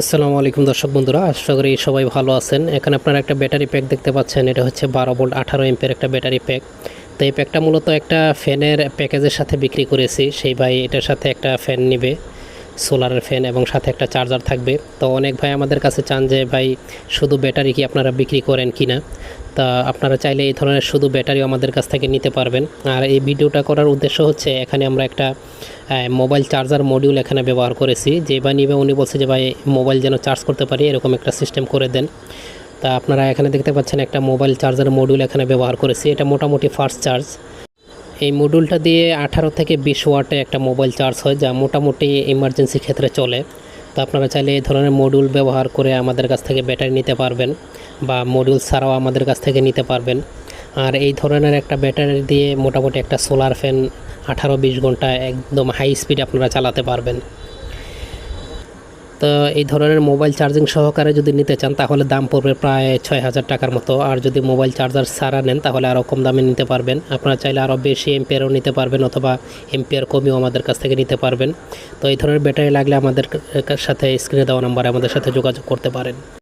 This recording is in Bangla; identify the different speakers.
Speaker 1: আসসালামু আলাইকুম দর্শক বন্ধুরা, আশা করি সবাই ভালো আছেন। এখানে আপনারা একটা ব্যাটারি প্যাক দেখতে পাচ্ছেন, এটা হচ্ছে বারো ভোল্ট আঠারো এমপের একটা ব্যাটারি প্যাক। তো এই প্যাকটা মূলত একটা ফ্যানের প্যাকেজের সাথে বিক্রি করেছি, সেই ভাই এটার সাথে একটা ফ্যান নিবে, সোলারের ফ্যান এবং সাথে একটা চার্জার থাকবে। তো অনেক ভাই আমাদের কাছে চান যে, ভাই, শুধু ব্যাটারি কি আপনারা বিক্রি করেন কি না তা আপনারা চাইলে এই ধরনের শুধু ব্যাটারিও আমাদের কাছ থেকে নিতে পারবেন। আর এই ভিডিওটা করার উদ্দেশ্য হচ্ছে, এখানে আমরা একটা মোবাইল চার্জার মডিউল এখানে ব্যবহার করেছি। যে বা নিবে, উনি বলছে যে, ভাই, মোবাইল যেন চার্জ করতে পারি, এরকম একটা সিস্টেম করে দেন। তা আপনারা এখানে দেখতে পাচ্ছেন একটা মোবাইল চার্জার মডিউল এখানে ব্যবহার করেছি। এটা মোটামুটি ফার্স্ট চার্জ এই মডিউলটা দিয়ে আঠারো থেকে বিশ ওয়াটে একটা মোবাইল চার্জ হয়, যা মোটামুটি ইমার্জেন্সি ক্ষেত্রে চলে। তো আপনারা চাইলে এই ধরনের মডিউল ব্যবহার করে আমাদের কাছ থেকে ব্যাটারি নিতে পারবেন। বা মডিউল ছাড়াও আমাদের কাছ থেকে নিতে পারবেন। আর এই ধরনের একটা ব্যাটারি দিয়ে মোটামুটি একটা সোলার ফ্যান আঠারো বিশ ঘণ্টা একদম হাই স্পিড আপনারা চালাতে পারবেন। তো এই ধরনের মোবাইল চার্জিং সহকারে যদি নিতে চান, তাহলে দাম পড়বে প্রায় ছয় হাজার টাকার মতো। আর যদি মোবাইল চার্জার সারা নেন, তাহলে আরও কম দামে নিতে পারবেন। আপনারা চাইলে আরও বেশি এম্পিয়ারও নিতে পারবেন অথবা এম্পিয়ার কমিও আমাদের কাছ থেকে নিতে পারবেন। তো এই ধরনের ব্যাটারি লাগলে আমাদের সাথে স্ক্রিনে দেওয়া নাম্বারে আমাদের সাথে যোগাযোগ করতে পারেন।